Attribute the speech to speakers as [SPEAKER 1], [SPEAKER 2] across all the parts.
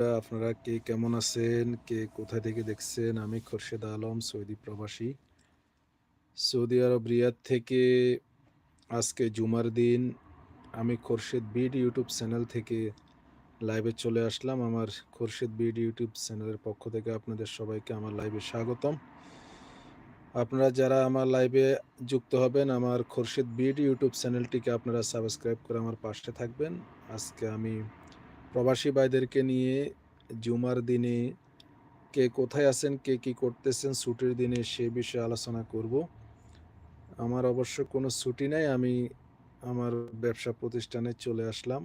[SPEAKER 1] আপনারা কে কেমন আছেন? কে কোথায় থেকে দেখছেন? আমি খোরশেদ আলম, সৌদি প্রবাসী। সৌদি আরব, রিয়াদ থেকে আজকে জুমার দিন। আমি খোরশেদ বিড ইউটিউব চ্যানেল থেকে লাইভে চলে আসলাম। আমার খোরশেদ বিড ইউটিউব চ্যানেলের পক্ষ থেকে আপনাদের সবাইকে আমার লাইভে স্বাগতম। আপনারা যারা আমার লাইভে যুক্ত হবেন, আমার খোরশেদ বিড ইউটিউব চ্যানেলটিকে আপনারা সাবস্ক্রাইব করে আমার পাশে থাকবেন। আজকে আমি প্রবাসী ভাইদেরকে নিয়ে জুমার দিনে কে কোথায় আছেন, কে কি করতেছেন, ছুটির দিনে সে বিষয়ে আলোচনা করব। আমার অবশ্য কোনো ছুটি নাই, আমি আমার ব্যবসা প্রতিষ্ঠানে চলে আসলাম।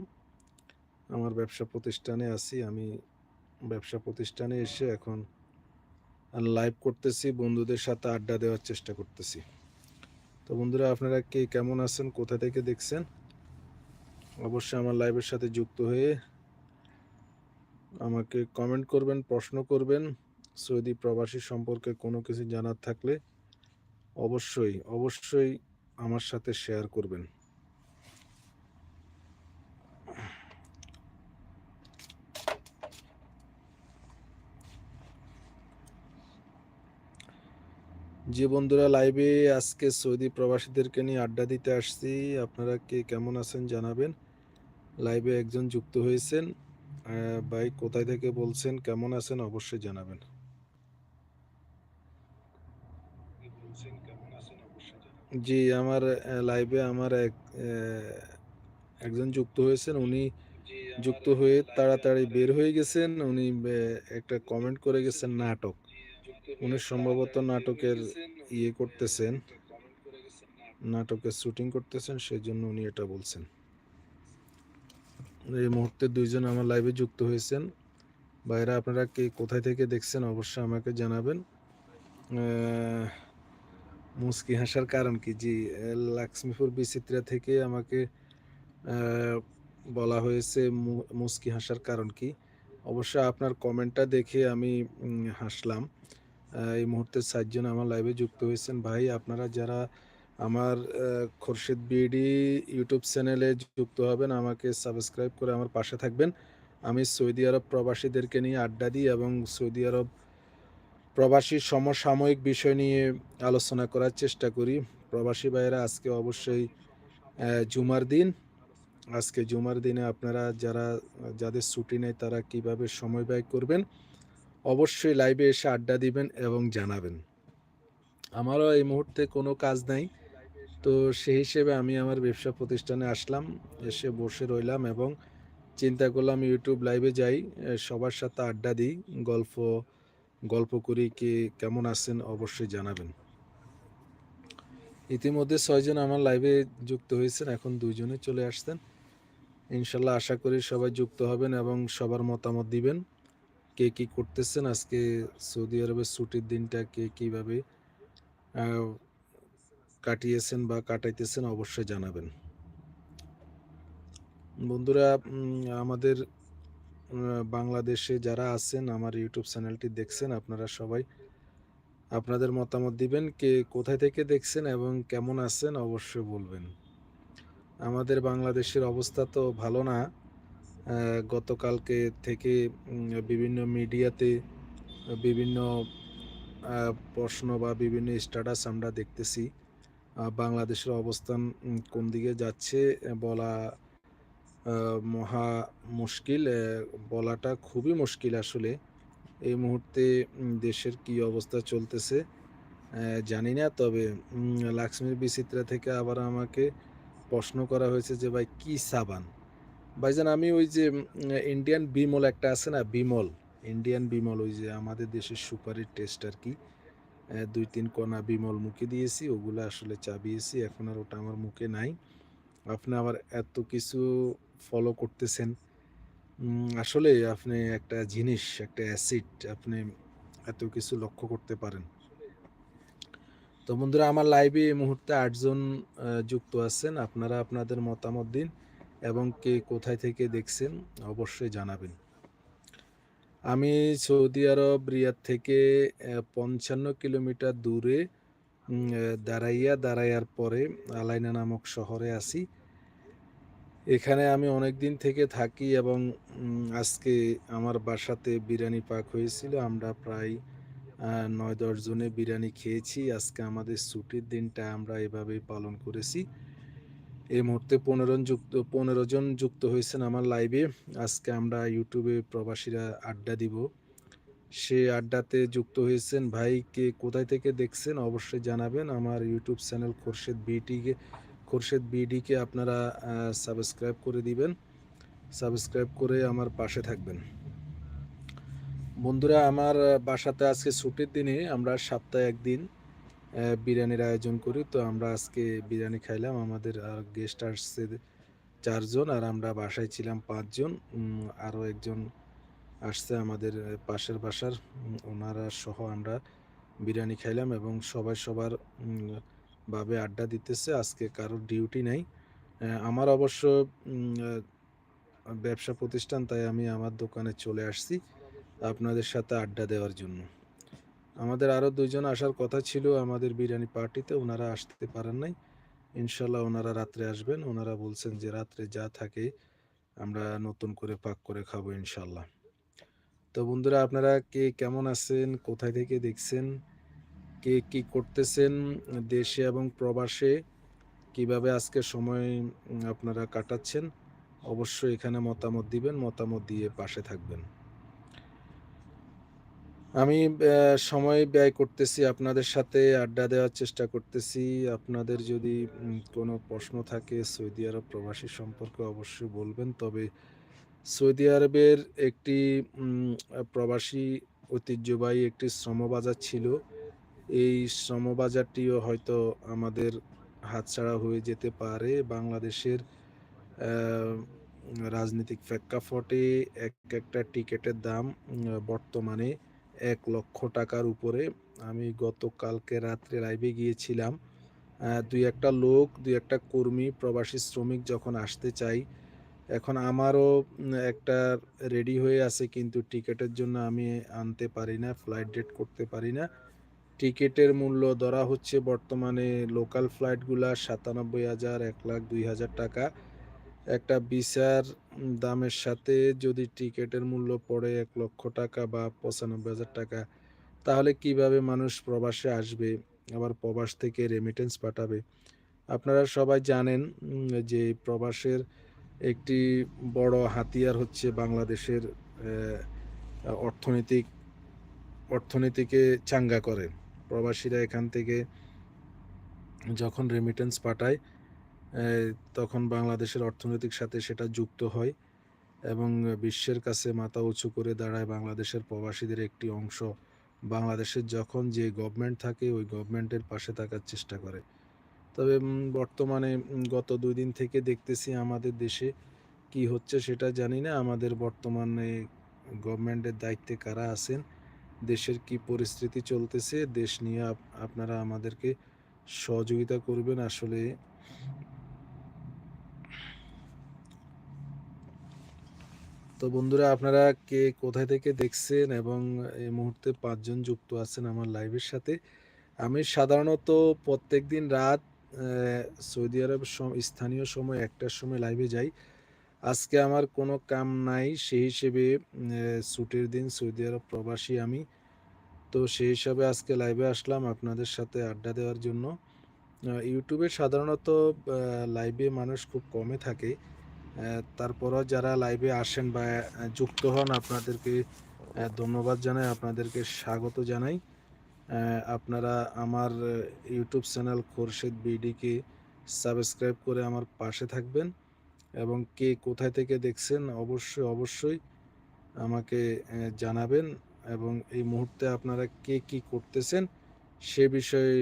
[SPEAKER 1] আমার ব্যবসা প্রতিষ্ঠানে আছি, আমি ব্যবসা প্রতিষ্ঠানে এসে এখন লাইভ করতেছি, বন্ধুদের সাথে আড্ডা দেওয়ার চেষ্টা করতেছি। তো বন্ধুরা, আপনারা কে কেমন আছেন, কোথা থেকে দেখছেন? অবশ্যই আমার লাইভের সাথে যুক্ত হয়ে আমাকে কমেন্ট করবেন, প্রশ্ন করবেন। সৌদি প্রবাসী সম্পর্কে কোনো কিছু জানার থাকলে অবশ্যই অবশ্যই আমার সাথে শেয়ার করবেন। যে বন্ধুরা লাইভে আজকে সৌদি প্রবাসীদেরকে নিয়ে আড্ডা দিতে আসছি। আপনারা কে কেমন আছেন জানাবেন। লাইভে একজন যুক্ত হয়েছেন। ভাই কোথায় থেকে বলছেন কেমন আছেন অবশ্যই জানাবেন। জি আমার লাইভে আমার এক একজন যুক্ত হয়েছেন উনি যুক্ত হয়ে তাড়াতাড়ি বের হয়ে গেছেন উনি একটা কমেন্ট করে গেছেন নাটক। উনি সম্ভবত নাটকের ইয়ে করতেছেন। নাটকের শুটিং করতেছেন সেই জন্য উনি এটা বলছেন। এই মুহূর্তে দুইজন আমার লাইভে যুক্ত হয়েছেন। বাইরে আপনারা কে, কোথায় থেকে দেখছেন অবশ্যই আমাকে জানাবেন। মুস্কি হাসার কারণ কি? জি লক্ষ্মীপুর বিচিত্রা থেকে আমাকে বলা হয়েছে মুস্কি হাসার কারণ কি? অবশ্য আপনার কমেন্টটা দেখে আমি হাসলাম। এই মুহূর্তে চারজন আমার লাইভে যুক্ত হয়েছেন। ভাই, আপনারা যারা আমার খোরশেদ বিডি ইউটিউব চ্যানেলে যুক্ত হবেন, আমাকে সাবস্ক্রাইব করে আমার পাশে থাকবেন। আমি সৌদি আরব প্রবাসীদেরকে নিয়ে আড্ডা দিই এবং সৌদি আরব প্রবাসী সমসাময়িক বিষয় নিয়ে আলোচনা করার চেষ্টা করি। প্রবাসী ভাইয়েরা, আজকে অবশ্যই জুমার দিন। আজকে জুমার দিনে আপনারা যারা, যাদের ছুটি নেই, তারা কীভাবে সময় ব্যয় করবেন? অবশ্যই লাইভে এসে আড্ডা দিবেন এবং জানাবেন। আমারও এই মুহূর্তে কোনো কাজ নাই। তো সেই হিসেবে আমি আমার ব্যবসা প্রতিষ্ঠানে আসলাম, এসে বসে রইলাম এবং চিন্তা করলাম ইউটিউব লাইভে যাই সবার সাথে আড্ডা দিই, গল্প গল্প করি, কি কেমন আছেন অবশ্যই জানাবেন। ইতিমধ্যে ছয়জন আমার লাইভে যুক্ত হয়েছেন, এখন দুইজনে চলে আসতেন ইনশাল্লাহ আশা করি সবাই যুক্ত হবেন এবং সবার মতামত দিবেন, কে কি করতেছেন, আজকে সৌদি আরবের ছুটির দিনটা কে কীভাবে কাটিয়েছেন বা কাটাইতেছেন অবশ্যই জানাবেন। বন্ধুরা আমাদের বাংলাদেশে যারা আছেন, আমার ইউটিউব চ্যানেলটি দেখছেন, আপনারা সবাই আপনাদের মতামত দিবেন, কে কোথায় থেকে দেখছেন এবং কেমন আছেন অবশ্যই বলবেন। আমাদের বাংলাদেশের অবস্থা তো ভালো না। গতকালকে থেকে বিভিন্ন মিডিয়াতে বিভিন্ন প্রশ্ন বা বিভিন্ন স্ট্যাটাস আমরা দেখতেছি। বাংলাদেশের অবস্থান কোন দিকে যাচ্ছে বলা মহা মুশকিল বলাটা খুবই মুশকিল আসলে। এই মুহূর্তে দেশের কি অবস্থা চলতেছে জানি না, তবে লাক্সমির বিচিত্রা থেকে আবার আমাকে প্রশ্ন করা হয়েছে যে, ভাই, কি সাবান? ভাইজান, আমি ওই যে ইন্ডিয়ান বিমল একটা আছে না বিমল ইন্ডিয়ান বিমল ওই যে আমাদের দেশের সুপারির টেস্ট আর কি দুই তিন কণা বিমল মুখে দিয়েছি, ওগুলো আসলে চাবিয়েছি, এখন আর ওটা আমার মুখে নাই। আপনি আবার এত কিছু ফলো করতেছেন। আসলে আপনি একটা জিনিস, একটা অ্যাসিড আপনি এত কিছু লক্ষ্য করতে পারেন। তো বন্ধুরা, আমার লাইভে এই মুহূর্তে আটজন যুক্ত আছেন। আপনারা আপনাদের মতামত দিন এবং কে কোথায় থেকে দেখছেন অবশ্যই জানাবেন। আমি সৌদি আরব, রিয়াদ থেকে পঞ্চান্ন কিলোমিটার দূরে দাঁড়াইয়া দাঁড়াইয়ার পরে আলাইনা নামক শহরে আসি এখানে আমি অনেক দিন থেকে থাকি এবং আজকে আমার বাসাতে বিরিয়ানি পাক হয়েছিল। আমরা প্রায় নয় ৯-১০ জনে বিরিয়ানি খেয়েছি। আজকে আমাদের ছুটির দিনটা আমরা এভাবেই পালন করেছি। এই মুহূর্তে ১৫ জন যুক্ত ১৫ জন যুক্ত হয়েছেন আমার লাইভে। আজকে আমরা ইউটিউবে প্রবাসীরা আড্ডা দিব। সে আড্ডাতে যুক্ত হয়েছেন ভাই, কে কোথায় থেকে দেখছেন অবশ্যই জানাবেন। আমার ইউটিউব চ্যানেল খোরশেদ বিটিকে খোরশেদ বিডিকে আপনারা সাবস্ক্রাইব করে দিবেন। সাবস্ক্রাইব করে আমার পাশে থাকবেন। বন্ধুরা, আমার বাসাতে আজকে ছুটির দিনে আমরা সপ্তাহে ১ দিন অ্যা বিরিয়ানির আয়োজন করি। তো আমরা আজকে বিরিয়ানি খাইলাম। আমাদের গেস্ট আসছে চারজন আর আমরা বাসায় ছিলাম পাঁচজন আরও একজন আসছে আমাদের পাশের বাসার ওনারা সহ আমরা বিরিয়ানি খাইলাম এবং সবাই সবার ভাবে আড্ডা দিতেছে। আজকে কারোর ডিউটি নাই। আমার অবশ্য ব্যবসা প্রতিষ্ঠান, তাই আমি আমার দোকানে চলে আসছি আপনাদের সাথে আড্ডা দেওয়ার জন্য। আমাদের আরও ২ জন আসার কথা ছিল আমাদের বিরিয়ানি পার্টিতে। ওনারা আসতে পারেন নাই। ইনশাল্লাহ ওনারা রাত্রে আসবেন। ওনারা বলছেন যে রাত্রে যা থাকে আমরা নতুন করে পাক করে খাব ইনশাল্লাহ তো বন্ধুরা, আপনারা কে কেমন আছেন? কোথায় থেকে দেখছেন? কে কি করতেছেন? দেশে এবং প্রবাসে, কীভাবে আজকে সময় আপনারা কাটাচ্ছেন? অবশ্যই এখানে মতামত দিবেন। মতামত দিয়ে পাশে থাকবেন। আমি সময় ব্যয় করতেছি, আপনাদের সাথে আড্ডা দেওয়ার চেষ্টা করতেছি। আপনাদের যদি কোনো প্রশ্ন থাকে, সৌদি আরব প্রবাসী সম্পর্কে অবশ্যই বলবেন। তবে সৌদি আরবের একটি প্রবাসী ঐতিহ্যবাহী একটি শ্রমবাজার ছিল। এই শ্রমবাজারটিও হয়তো আমাদের হাতছাড়া হয়ে যেতে পারে। বাংলাদেশের রাজনৈতিক প্রেক্ষাপটে এক একটা টিকেটের দাম উম বর্তমানে ৳১,০০,০০০ র উপরে। আমি গতকালকে রাত্রে লাইভে গিয়েছিলাম। দুই ২-১ লোক, ২-১ কর্মী, প্রবাসী শ্রমিক যখন আসতে চাই, এখন আমারও একটা রেডি হয়ে আছে কিন্তু টিকেটের জন্য আমি আনতে পারি না, ফ্লাইট ডেট করতে পারি না। টিকেটের মূল্য ধরা হচ্ছে বর্তমানে লোকাল ফ্লাইটগুলা ৳৯৭,০০০, ৳১,০০,০০০, ৳২,০০০ একটা বিচার দামের সাথে যদি টিকেটের মূল্য পড়ে এক লক্ষ টাকা বা ৳৯৫,০০০ তাহলে কীভাবে মানুষ প্রবাসে আসবে? আবার প্রবাস থেকে রেমিটেন্স পাঠাবে। আপনারা সবাই জানেন যে প্রবাসের একটি বড় হাতিয়ার হচ্ছে বাংলাদেশের অর্থনৈতিক অর্থনীতিকে চাঙ্গা করে। প্রবাসীরা এখান থেকে যখন রেমিটেন্স পাঠায় তখন বাংলাদেশের অর্থনৈতিক সাথে সেটা যুক্ত হয় এবং বিশ্বের কাছে মাথা উঁচু করে দাঁড়ায় বাংলাদেশের প্রবাসীদের একটি অংশ। বাংলাদেশের যখন যে গভর্নমেন্ট থাকে, ওই গভর্নমেন্টের পাশে থাকার চেষ্টা করে। তবে বর্তমানে গত দুই দিন থেকে দেখতেছি আমাদের দেশে কি হচ্ছে সেটা জানি না। আমাদের বর্তমানে গভর্নমেন্টের দায়িত্বে কারা আছেন? দেশের কি পরিস্থিতি চলতেছে? দেশ নিয়ে আপ, আপনারা আমাদেরকে সহযোগিতা করবেন আসলে তো বন্ধুরা, আপনারা কে কোথায় থেকে দেখছেন এবং এই মুহূর্তে পাঁচজন যুক্ত আছেন আমার লাইভের সাথে। আমি সাধারণত প্রত্যেক দিন রাত সৌদি আরব স্থানীয় সময় একটার সময় লাইভে যাই। আজকে আমার কোনো কাম নাই, সেই হিসেবে ছুটির দিন সৌদি আরব প্রবাসী আমি। তো সেই হিসাবে আজকে লাইভে আসলাম আপনাদের সাথে আড্ডা দেওয়ার জন্য। ইউটিউবে সাধারণত লাইভে মানুষ খুব কমে থাকে। তারপরেও যারা লাইভে আসেন বা যুক্ত হন আপনাদেরকে ধন্যবাদ জানাই, আপনাদেরকে স্বাগত জানাই। আপনারা আমার ইউটিউব চ্যানেল খোরশেদ বিডিকে সাবস্ক্রাইব করে আমার পাশে থাকবেন এবং কে কোথায় থেকে দেখছেন অবশ্যই, অবশ্যই আমাকে জানাবেন এবং এই মুহূর্তে আপনারা কে কি করতেছেন সে বিষয়ে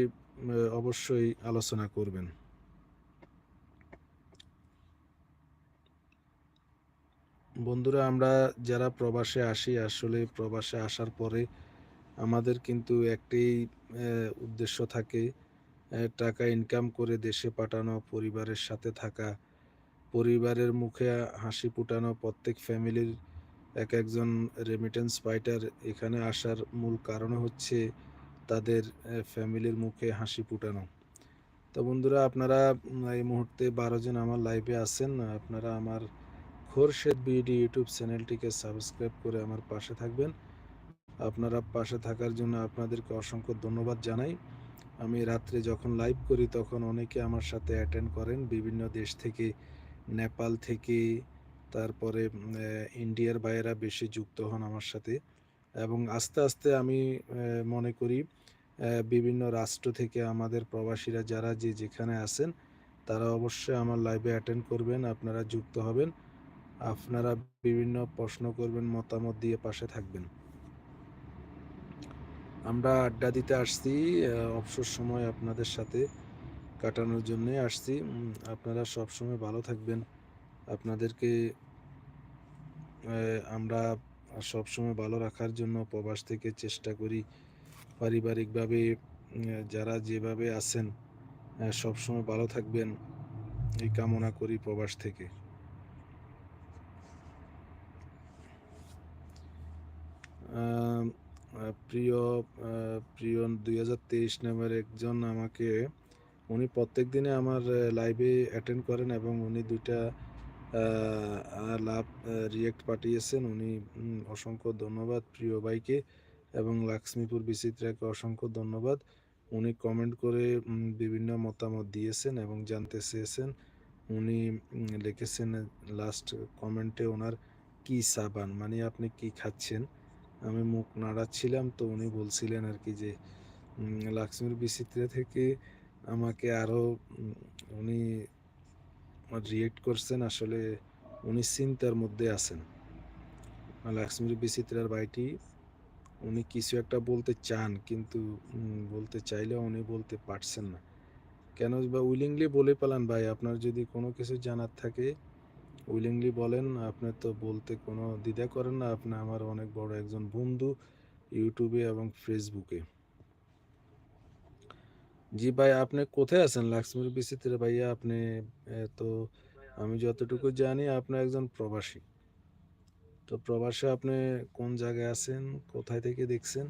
[SPEAKER 1] অবশ্যই আলোচনা করবেন। বন্ধুরা আমরা যারা প্রবাসে আসি আসলে প্রবাসে আসার পরে আমাদের কিন্তু একটাই উদ্দেশ্য থাকে টাকা ইনকাম করে দেশে পাঠানো, পরিবারের সাথে থাকা, পরিবারের মুখে হাসি ফুটানো। প্রত্যেক ফ্যামিলির এক একজন রেমিটেন্স ফাইটার এখানে আসার মূল কারণ হচ্ছে তাদের ফ্যামিলির মুখে হাসি ফুটানো। তো বন্ধুরা আপনারা এই মুহূর্তে ১২ জন আমার লাইভে আছেন। আপনারা আমার খোরশেদ বিডি ইউটিউব চ্যানেলটিকে সাবস্ক্রাইব করে আমার পাশে থাকবেন। আপনারা পাশে থাকার জন্য আপনাদেরকে অসংখ্য ধন্যবাদ জানাই। আমি রাত্রে যখন লাইভ করি তখন অনেকে আমার সাথে অ্যাটেন্ড করেন বিভিন্ন দেশ থেকে, নেপাল থেকে, তারপরে ইন্ডিয়ার বাইরা বেশি যুক্ত হন আমার সাথে এবং আস্তে, আস্তে আমি মনে করি বিভিন্ন রাষ্ট্র থেকে আমাদের প্রবাসীরা যারা যে যেখানে আছেন, তারা অবশ্যই আমার লাইভে অ্যাটেন্ড করবেন, আপনারা যুক্ত হবেন। আপনারা বিভিন্ন প্রশ্ন করবেন, মতামত দিয়ে পাশে থাকবেন। আমরা আড্ডা দিতে আসছি অবসর সময় আপনাদের সাথে কাটানোর জন্যই আসছি। আপনারা সবসময় ভালো থাকবেন। আপনাদেরকে আমরা আ সবসময় ভালো রাখার জন্য প্রবাস থেকে চেষ্টা করি। পারিবারিকভাবে যারা যেভাবে আছেন অ্যা সবসময় ভালো থাকবেন। এই কামনা করি প্রবাস থেকে। আ প্রিয় আ প্রিয় ২০২৩ নামের একজন আমাকে, উনি প্রত্যেক দিনে আমার লাইভে অ্যাটেন্ড করেন এবং উনি ২ টা আ আ লাভ রিয়েক্ট পাঠিয়েছেন। উনি অসংখ্য ধন্যবাদ প্রিয় ভাইকে এবং লাক্সমিপুর বিচিত্রাকে অসংখ্য ধন্যবাদ। উনি কমেন্ট করে বিভিন্ন মতামত দিয়েছেন এবং জানতে চেয়েছেন। উনি লিখেছেন লাস্ট কমেন্টে ওনার কি সাবান মানে আপনি কি খাচ্ছেন? আমি মুখ নাড়াচ্ছিলাম তো উনি বলছিলেন আর কি যে লাক্সমির বিচিত্রা থেকে আমাকে আরও উনি রিয়েক্ট করছেন। আসলে উনি চিন্তার মধ্যে আছেন। লাক্সমির বিচিত্রার ভাইটি উনি কিছু একটা বলতে চান, কিন্তু বলতে চাইলেও উনি বলতে পারছেন না। কেন বা উইলিংলি বলে পালান ভাই আপনার যদি কোনো কিছু জানার থাকে উইলিংলি বলেন। আপনি তো বলতে কোনো দ্বিধা করেন না। আপনি আমার অনেক বড় একজন বন্ধু ইউটিউবে এবং ফেসবুকে। জি ভাই, আপনি কোথায় আছেন? লাক্সমির বিচিত্রা ভাইয়া আপনি তো আমি যতটুকু জানি আপনি একজন প্রবাসী। তো প্রবাসে আপনি কোন জায়গায় আছেন? কোথায় থেকে দেখছেন?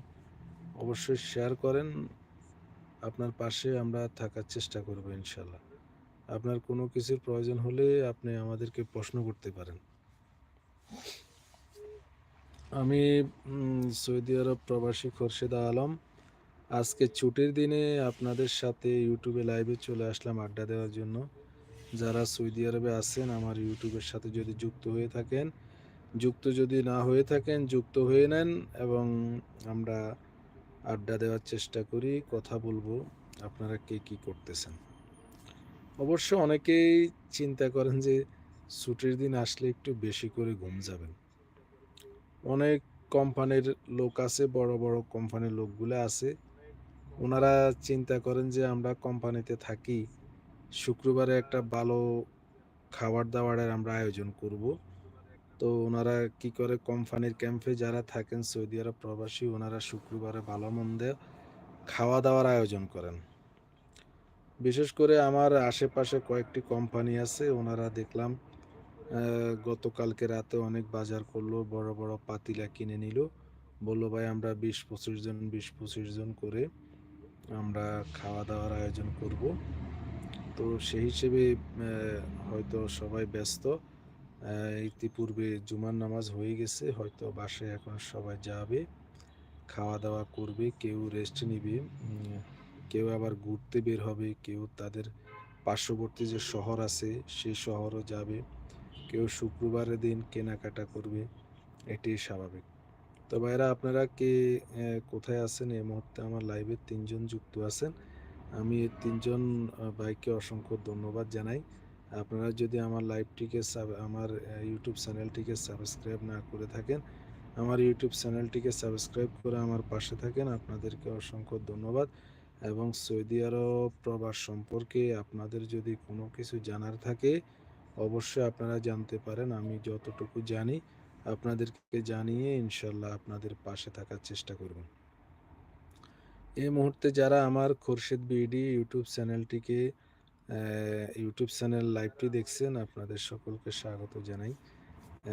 [SPEAKER 1] অবশ্যই শেয়ার করেন। আপনার পাশে আমরা থাকার চেষ্টা করব ইনশাআল্লাহ। আপনার কোনো কিছুর প্রয়োজন হলে আপনি আমাদেরকে প্রশ্ন করতে পারেন। আমি সৌদি আরব প্রবাসী খোরশেদ আলম। আজকে ছুটির দিনে আপনাদের সাথে ইউটিউবে লাইভে চলে আসলাম আড্ডা দেওয়ার জন্য। যারা সৌদি আরবে আছেন আমার ইউটিউবের সাথে যদি যুক্ত হয়ে থাকেন, যুক্ত যদি না হয়ে থাকেন যুক্ত হয়ে নেন এবং আমরা আড্ডা দেওয়ার চেষ্টা করি, কথা বলব। আপনারা কে কি করতেছেন? অবশ্য অনেকেই চিন্তা করেন যে ছুটির দিন আসলে একটু বেশি করে ঘুম যাবেন। অনেক কোম্পানির লোক আছে, বড়, বড় কোম্পানির লোকগুলো আছে। ওনারা চিন্তা করেন যে আমরা কোম্পানিতে থাকি। শুক্রবারে একটা ভালো খাবার-দাবারের আমরা আয়োজন করব। তো ওনারা কি করে কোম্পানির ক্যাম্পে যারা থাকেন সৌদি আরব প্রবাসী ওনারা শুক্রবারে ভালো-মন্দে খাওয়া-দাওয়ার আয়োজন করেন। বিশেষ করে আমার আশেপাশে কয়েকটি কোম্পানি আছে। ওনারা দেখলাম গতকালকে রাতে অনেক বাজার করল। বড়, বড় পাতিলা কিনে নিল। বলল "ভাই আমরা ২০-২৫ জন ২০-২৫ জন করে আমরা খাওয়া-দাওয়ার আয়োজন করব।" তো সেই হিসেবে হয়তো সবাই ব্যস্ত। ইতিপূর্বে জুমার নামাজ হয়ে গেছে। হয়তো বাসায় এখন সবাই যাবে। খাওয়া-দাওয়া করবে, কেউ রেস্ট নিবে। কেউ আবার ঘুরতে বের হবে, কেউ তাদের পার্শ্ববর্তী যে শহর আছে সেই শহরও যাবে। কেউ শুক্রবারের দিন কেনাকাটা করবে। এটাই স্বাভাবিক। তো ভাইয়েরা আপনারা কে কোথায় আছেন? এই মুহূর্তে আমার লাইভে তিনজন যুক্ত আছেন। আমি ৩ জন আ ভাইকে অসংখ্য ধন্যবাদ জানাই। আপনারা যদি আমার লাইভটিকে আমার ইউটিউব চ্যানেলটিকে সাবস্ক্রাইব না করে থাকেন, আমার ইউটিউব চ্যানেলটিকে সাবস্ক্রাইব করে আমার পাশে থাকেন। আপনাদেরকে অসংখ্য ধন্যবাদ এবং সৌদি আরব প্রবাস সম্পর্কে আপনাদের যদি কোনো কিছু জানার থাকে, অবশ্যই আপনারা জানতে পারেন। আমি যতটুকু জানি, আপনাদেরকে জানিয়ে ইনশাল্লাহ আপনাদের পাশে থাকার চেষ্টা করব। এই মুহূর্তে যারা আমার খোরশেদ বিডি ইউটিউব চ্যানেলটিকে ইউটিউব চ্যানেল লাইভটি দেখছেন, আপনাদের সকলকে স্বাগত জানাই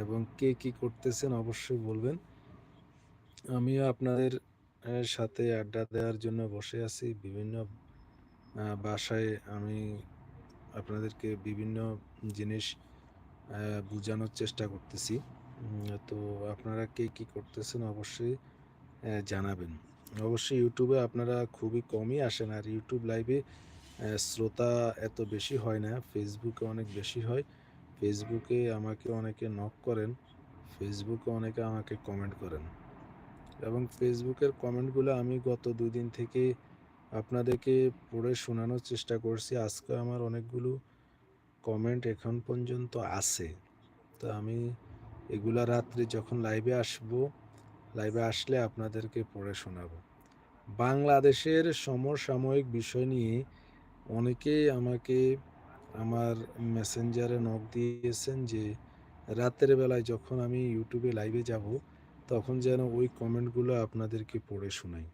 [SPEAKER 1] এবং কে কি করতেছেন অবশ্যই বলবেন। আমিও আপনাদের অ্যা সাথে আড্ডা দেওয়ার জন্য বসে আছি। বিভিন্ন বাসায় আমি আপনাদেরকে বিভিন্ন জিনিস বোঝানোর চেষ্টা করতেছি। তো আপনারা কে কি করতেছেন অবশ্যই জানাবেন। অবশ্যই ইউটিউবে আপনারা খুবই কমই আসেন। আর ইউটিউব লাইভে শ্রোতা এত বেশি হয় না। এ অনেক বেশি হয়। ফেসবুকে আমাকে অনেকে নক করেন। ফেসবুকে অনেকে আমাকে কমেন্ট করেন। এবং ফেসবুকের কমেন্টগুলো আমি গত ২ দিন থেকে আপনাদেরকে পড়ে শোনানোর চেষ্টা করছি। আজকে আমার অনেকগুলো কমেন্ট এখন পর্যন্ত আছে। তো আমি এগুলা রাত্রে যখন লাইভে আসব, লাইভে আসলে আপনাদেরকে পড়ে শোনাব বাংলাদেশের সমসাময়িক বিষয় নিয়ে অনেকেই আমাকে আমার মেসেঞ্জারে নক দিয়েছেন যে রাতের বেলায় যখন আমি ইউটিউবে লাইভে যাব, তখন যেন ওই কমেন্টগুলো আপনাদেরকে পড়ে শোনাই।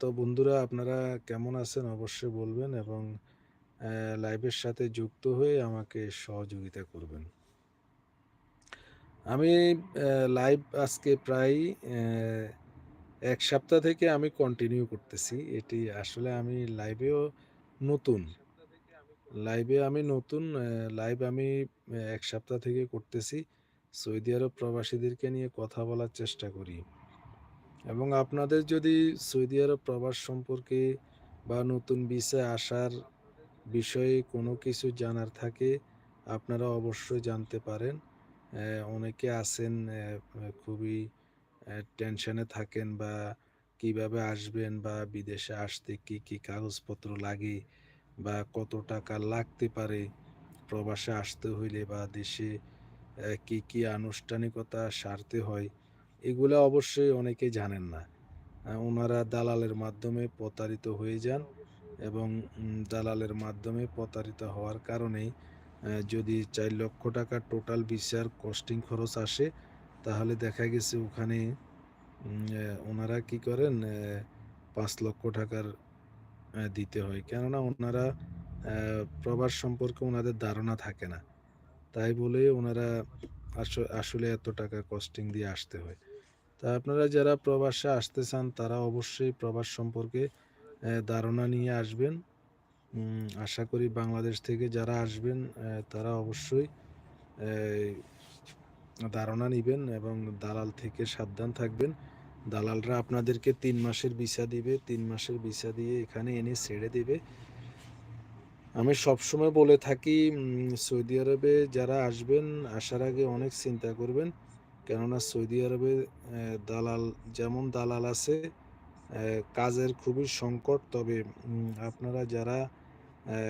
[SPEAKER 1] তো বন্ধুরা, আপনারা কেমন আছেন অবশ্যই বলবেন এবং লাইভের সাথে যুক্ত হয়ে আমাকে সহযোগিতা করবেন। আমি লাইভ আজকে প্রায় এক সপ্তাহ থেকে আমি কন্টিনিউ করতেছি। এটি আসলে আমি লাইভেও নতুন। লাইভে আমি নতুন লাইভ আমি এক সপ্তাহ থেকে করতেছি। সৌদি আরব প্রবাসীদেরকে নিয়ে কথা বলার চেষ্টা করি। এবং আপনাদের যদি সৌদি আরব প্রবাস সম্পর্কে বা নতুন ভিসায় আসার বিষয়ে কোনো কিছু জানার থাকে, আপনারা অবশ্যই জানতে পারেন। অনেকে আছেন খুবই টেনশনে থাকেন বা কীভাবে আসবেন বা বিদেশে আসতে কি, কি কাগজপত্র লাগে বা কত টাকা লাগতে পারে প্রবাসে আসতে হইলে বা দেশে কি, কি আনুষ্ঠানিকতা সারতে হয়, এগুলো অবশ্যই অনেকেই জানেন না। ওনারা দালালের মাধ্যমে প্রতারিত হয়ে যান এবং দালালের মাধ্যমে প্রতারিত হওয়ার কারণেই যদি চার লক্ষ ৳৪,০০,০০০ টোটাল বিচার কস্টিং খরচ আসে, তাহলে দেখা গেছে ওখানে ওনারা কি করেন পাঁচ লক্ষ টাকার দিতে হয়। কেননা ওনারা প্রবাস সম্পর্কে ওনাদের ধারণা থাকে না। তাই বলে ওনারা আসলে এত টাকা কস্টিং দিয়ে আসতে হয়। তা আপনারা যারা প্রবাসে আসতে চান, তারা অবশ্যই প্রবাস সম্পর্কে ধারণা নিয়ে আসবেন। আশা করি বাংলাদেশ থেকে যারা আসবেন তারা অবশ্যই ধারণা নেবেন এবং দালাল থেকে সাবধান থাকবেন। দালালরা আপনাদেরকে তিন মাসের ভিসা দিবে। তিন মাসের ভিসা দিয়ে এখানে এনে ছেড়ে দিবে। আমি সবসময় বলে থাকি সৌদি আরবে যারা আসবেন, আসার আগে অনেক চিন্তা করবেন। কেননা সৌদি আরবে দালাল যেমন দালাল আছে, কাজের খুবই সংকট। তবে আপনারা যারা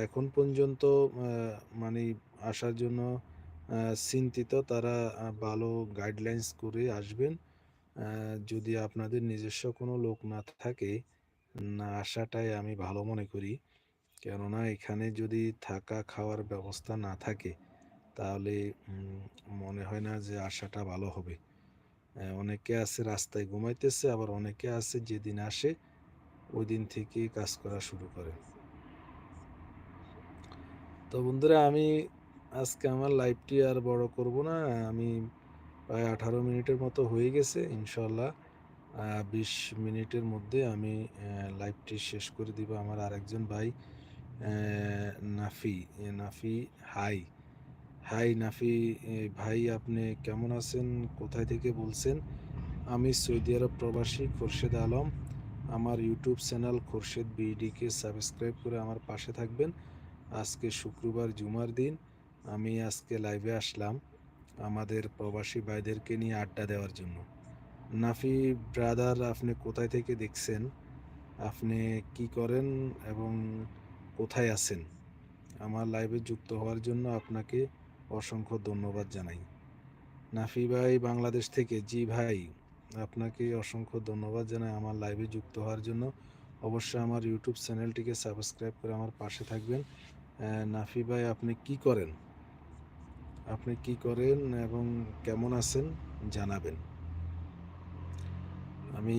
[SPEAKER 1] এখন পর্যন্ত মানে আসার জন্য চিন্তিত তারা ভালো গাইডলাইন্স করে আসবেন। যদি আপনাদের নিজস্ব কোনো লোক না থাকে, না আসাটাই আমি ভালো মনে করি। কেননা এখানে যদি থাকা খাওয়ার ব্যবস্থা না থাকে, তাহলে মনে হয় না যে আসাটা ভালো হবে। অনেকে আছে রাস্তায় ঘুমাইতেছে, আবার অনেকে আছে যেদিন আসে, ওই দিন থেকে কাজ করা শুরু করে। তো বন্ধুরা আমি আজকে আমার লাইভটি আর বড় করব না। আমি প্রায় ১৮ মিনিটের মতো হয়ে গেছে। ইনশাল্লাহ বিশ মিনিটের মধ্যে আমি লাইভটি শেষ করে দিব। আমার আরেকজন ভাই নাফি, নাফি হাই। হাই নাফি ভাই আপনি কেমন আছেন? কোথায় থেকে বলছেন? আমি সৌদি আরব প্রবাসী খোরশেদ আলম। আমার ইউটিউব চ্যানেল খোরশেদ বিডিকে সাবস্ক্রাইব করে আমার পাশে থাকবেন। আজকে শুক্রবার জুমার দিন। আমি আজকে লাইভে আসলাম আমাদের প্রবাসী ভাইদেরকে নিয়ে আড্ডা দেওয়ার জন্য। নাফি ব্রাদার আপনি কোথায় থেকে দেখছেন? আপনি কি করেন এবং কোথায় আছেন? আমার লাইভে যুক্ত হওয়ার জন্য আপনাকে অসংখ্য ধন্যবাদ জানাই। নাফি ভাই বাংলাদেশ থেকে, জি ভাই আপনাকে অসংখ্য ধন্যবাদ জানাই আমার লাইভে যুক্ত হওয়ার জন্য। অবশ্যই আমার ইউটিউব চ্যানেলটিকে সাবস্ক্রাইব করে আমার পাশে থাকবেন। নাফি ভাই আপনি কি করেন? আপনি কি করেন এবং কেমন আছেন জানাবেন। আমি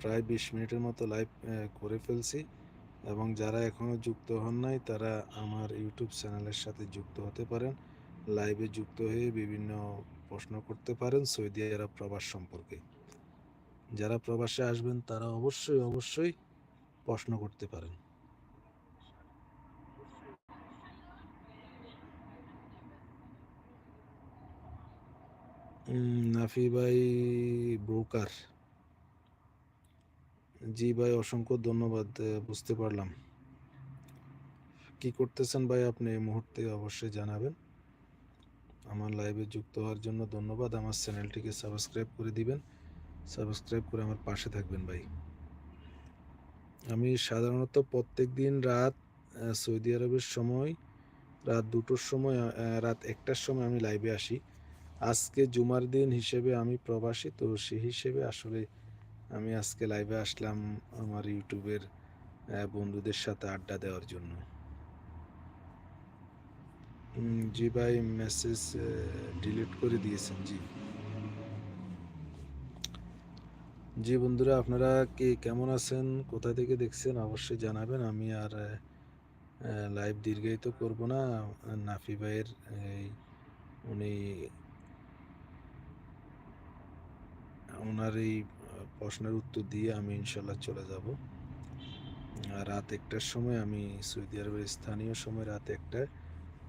[SPEAKER 1] প্রায় ২০ মিনিটের মতো লাইভ করে ফেলছি এবং যারা এখনও যুক্ত হন নাই তারা আমার ইউটিউব চ্যানেলের সাথে যুক্ত হতে পারেন। লাইভে যুক্ত হয়ে বিভিন্ন প্রশ্ন করতে পারেন সৌদি আরব প্রবাস সম্পর্কে। যারা প্রবাসে আসবেন তারা অবশ্যই, অবশ্যই প্রশ্ন করতে পারেন নাফি ভাই ব্রোকার জি ভাই, অসংখ্য ধন্যবাদ বুঝতে পারলাম। কি করতেছেন ভাই আপনি এই মুহূর্তে অবশ্যই জানাবেন। আমার লাইভে যুক্ত হওয়ার জন্য ধন্যবাদ। আমার চ্যানেলটিকে সাবস্ক্রাইব করে দিবেন। সাবস্ক্রাইব করে আমার পাশে থাকবেন ভাই। আমি সাধারণত প্রত্যেক দিন রাত সৌদি আরবের সময়, রাত দুটোর সময় রাত একটার সময় আমি লাইভে আসি। আজকে জুমার দিন হিসেবে আমি প্রবাসী, তো সেই হিসেবে আসলে আমি আজকে লাইভে আসলাম আমার ইউটিউবের বন্ধুদের সাথে আড্ডা দেওয়ার জন্য। জি ভাই মেসেজ ডিলিট করে দিয়েছেন, জি। জি বন্ধুরা, আপনারা কে, কেমন আছেন? কোথা থেকে দেখছেন? অবশ্যই জানাবেন। আমি আর লাইভ দীর্ঘায়িত করব না। নাফি ভাইয়ের উনি ওনার এই প্রশ্নের উত্তর দিয়ে আমি ইনশাল্লাহ চলে যাব। রাত একটার সময় আমি সৌদি আরবের স্থানীয় সময় রাত একটায়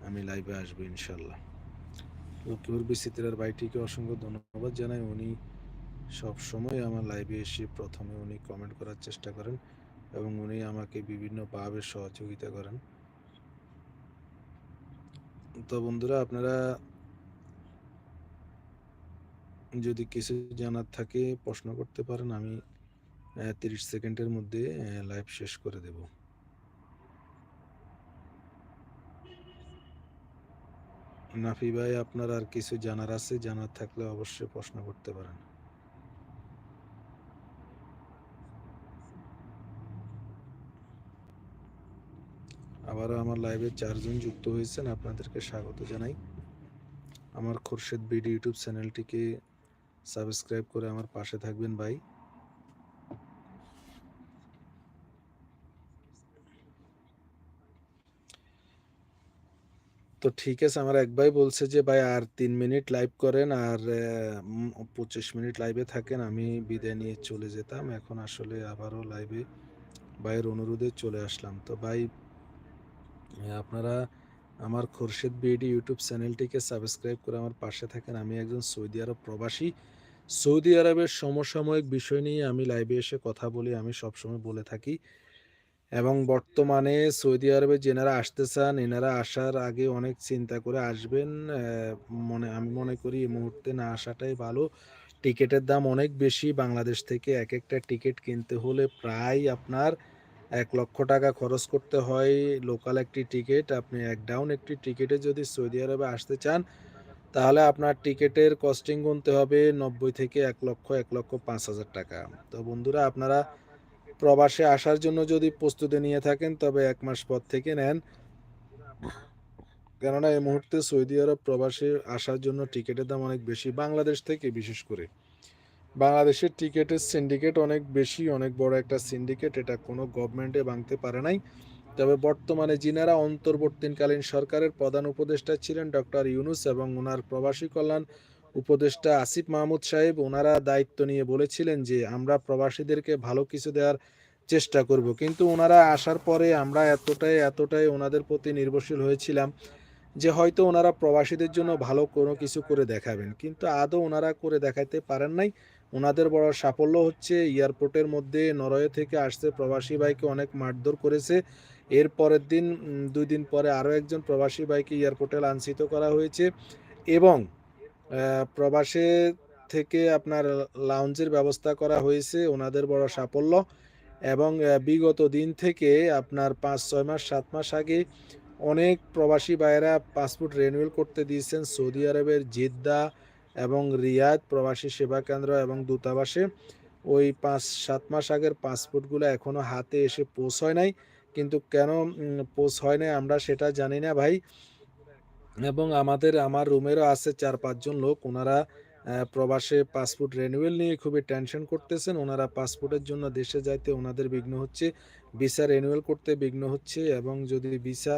[SPEAKER 1] আমি লাইভে আসব ইনশাল্লাহ। লক্ষ্মীপুর বিচিত্রার ভাইটিকে অসংখ্য ধন্যবাদ জানাই। উনি সব সময় আমার লাইভে এসে প্রথমে উনি কমেন্ট করার চেষ্টা করেন এবং উনি আমাকে বিভিন্নভাবে সহযোগিতা করেন। তো বন্ধুরা, আপনারা যদি কিছু জানার থাকে, প্রশ্ন করতে পারেন, আমি তিরিশ সেকেন্ডের মধ্যে লাইভ শেষ করে দেব। নাফি ভাই, আপনার আর কিছু জানার আছে? জানার থাকলে অবশ্যই প্রশ্ন করতে পারেন। আবারও আমার লাইভে চারজন যুক্ত হয়েছেন, আপনাদেরকে স্বাগত জানাই। আমার খোরশেদ বিডি ইউটিউব চ্যানেলটিকে সাবস্ক্রাইব করে আমার পাশে থাকবেন ভাই। তো ঠিক আছে, আমার এক ভাই বলছে যে, ভাই, আর তিন মিনিট লাইভ করেন আর পঁচিশ মিনিট লাইভে থাকেন, আমি বিদায় নিয়ে চলে যেতাম। এখন আসলে আবারও লাইভে ভাইয়ের অনুরোধে চলে আসলাম। তো ভাই আপনারা আমার খোরশেদ বিডি ইউটিউব চ্যানেলটিকে সাবস্ক্রাইব করে আমার পাশে থাকেন। আমি একজন সৌদি আরব প্রবাসী। সৌদি আরবের সমসাময়িক বিষয় নিয়ে আমি লাইভে এসে কথা বলি, আমি সবসময় বলে থাকি। এবং বর্তমানে সৌদি আরবে যেনারা আসতে চান, এনারা আসার আগে অনেক চিন্তা করে আসবেন। মনে, আমি মনে করি এই মুহূর্তে না আসাটাই ভালো। টিকিটের দাম অনেক বেশি। বাংলাদেশ থেকে এক একটা টিকিট কিনতে হলে প্রায় আপনার এক লক্ষ টাকা খরচ করতে হয় লোকাল একটি টিকিট আপনি এক ডাউন একটি টিকিটে যদি সৌদি আরবে আসতে চান, তাহলে আপনার টিকিটের কস্টিং গুনতে হবে নব্বই থেকে এক লক্ষ এক লক্ষ পাঁচ হাজার টাকা। তো বন্ধুরা, আপনারা প্রবাসে আসার জন্য যদি প্রস্তুতি নিয়ে থাকেন, তবে এক মাস পর থেকে নেন। কেননা, এই মুহূর্তে সৌদি আরব প্রবাসে আসার জন্য টিকিটের দাম অনেক বেশি, বাংলাদেশ থেকে বিশেষ করে। বাংলাদেশের টিকিটের সিন্ডিকেট অনেক বেশি, অনেক বড় একটা সিন্ডিকেট এটা কোনো গভর্নমেন্টে ভাঙতে পারে নাই। তবে বর্তমানে যিনারা অন্তর্বর্তীকালীন সরকারের প্রধান উপদেষ্টা ছিলেন, ডক্টর ইউনুস এবং ওনার প্রবাসী কল্যাণ উপদেষ্টা আসিফ মাহমুদ সাহেব, ওনারা দায়িত্ব নিয়ে বলেছিলেন যে, আমরা প্রবাসীদেরকে ভালো কিছু দেওয়ার চেষ্টা করব। কিন্তু ওনারা আসার পরে আমরা এতটাই এতটাই ওনাদের প্রতি নির্ভরশীল হয়েছিলাম যে, হয়তো ওনারা প্রবাসীদের জন্য ভালো কোনো কিছু করে দেখাবেন। কিন্তু আদৌ ওনারা করে দেখাইতে পারেন নাই। ওনাদের বড় সাফল্য হচ্ছে এয়ারপোর্টের মধ্যে নরওয়ে থেকে আসছে প্রবাসী ভাইকে অনেক মারধর করেছে। এর পরের দিন দুই দিন পরে আরও একজন প্রবাসী ভাইকে এয়ারপোর্টে লাঞ্ছিত করা হয়েছে এবং প্রবাসে থেকে আপনার লাউঞ্জের ব্যবস্থা করা হয়েছে ওনাদের বড় সাফল্য এবং বিগত দিন থেকে আপনার পাঁচ, ছয় মাস, সাত মাস আগে অনেক প্রবাসী ভাইয়েরা পাসপোর্ট রেনুয়েল করতে দিয়েছেন সৌদি আরবের জেদ্দা এবং রিয়াদ প্রবাসী সেবা কেন্দ্র এবং দূতাবাসে ওই পাঁচ, সাত মাস আগের পাসপোর্টগুলো এখনও হাতে এসে পৌঁছয় নাই। কিন্তু কেন পোষ হয় নাই আমরা সেটা জানি না ভাই। এবং আমাদের, আমার রুমেরও আছে চার পাঁচজন লোক। ওনারা প্রবাসে পাসপোর্ট রেনুয়েল নিয়ে খুবই টেনশন করতেছেন। ওনারা পাসপোর্টের জন্য দেশে যাইতে ওনাদের বিঘ্ন হচ্ছে ভিসা রেনুয়েল করতে বিঘ্ন হচ্ছে এবং যদি ভিসা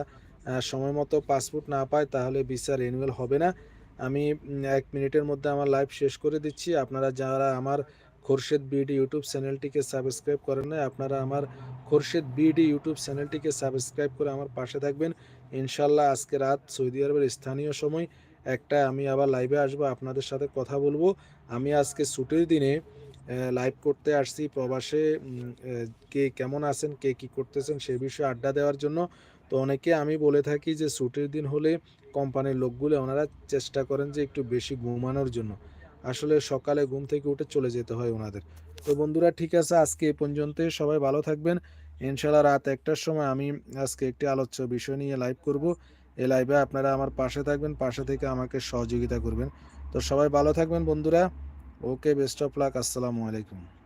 [SPEAKER 1] সময় মতো পাসপোর্ট না পায় তাহলে ভিসা রেনুয়েল হবে না। আমি এক মিনিটের মধ্যে আমার লাইভ শেষ করে দিচ্ছি। আপনারা যারা আমার খোরশেদ বিডি ইউটিউব চ্যানেলটিকে সাবস্ক্রাইব করেন না আপনারা আমার খোরশেদ বিডি ইউটিউব চ্যানেলটিকে সাবস্ক্রাইব করে আমার পাশে থাকবেন। ইনশাল্লাহ আজকে রাত সৌদি আরবের স্থানীয় সময় একটা আমি আবার লাইভে আসব, আপনাদের সাথে কথা বলব। আমি আজকে ছুটির দিনে লাইভ করতে আসছি প্রবাসে কে কেমন আছেন, কে কি করতেছেন সে বিষয়ে আড্ডা দেওয়ার জন্য। তো অনেকে আমি বলে থাকি যে ছুটির দিন হলে কোম্পানির লোকগুলো ওনারা চেষ্টা করেন যে একটু বেশি ঘুমানোর জন্য। আসলে সকালে ঘুম থেকে উঠে চলে যেতে হয় ওনাদের। তো বন্ধুরা, ঠিক আছে, আজকে এ পর্যন্তই। সবাই ভালো থাকবেন। ইনশাল্লাহ রাত একটার সময় আমি আজকে একটি আলোচ্য বিষয় নিয়ে লাইভ করব। এই লাইভে আপনারা আমার পাশে থাকবেন, পাশে থেকে আমাকে সহযোগিতা করবেন। তো সবাই ভালো থাকবেন বন্ধুরা। ওকে বেস্ট অফ লাক আসসালামু আলাইকুম।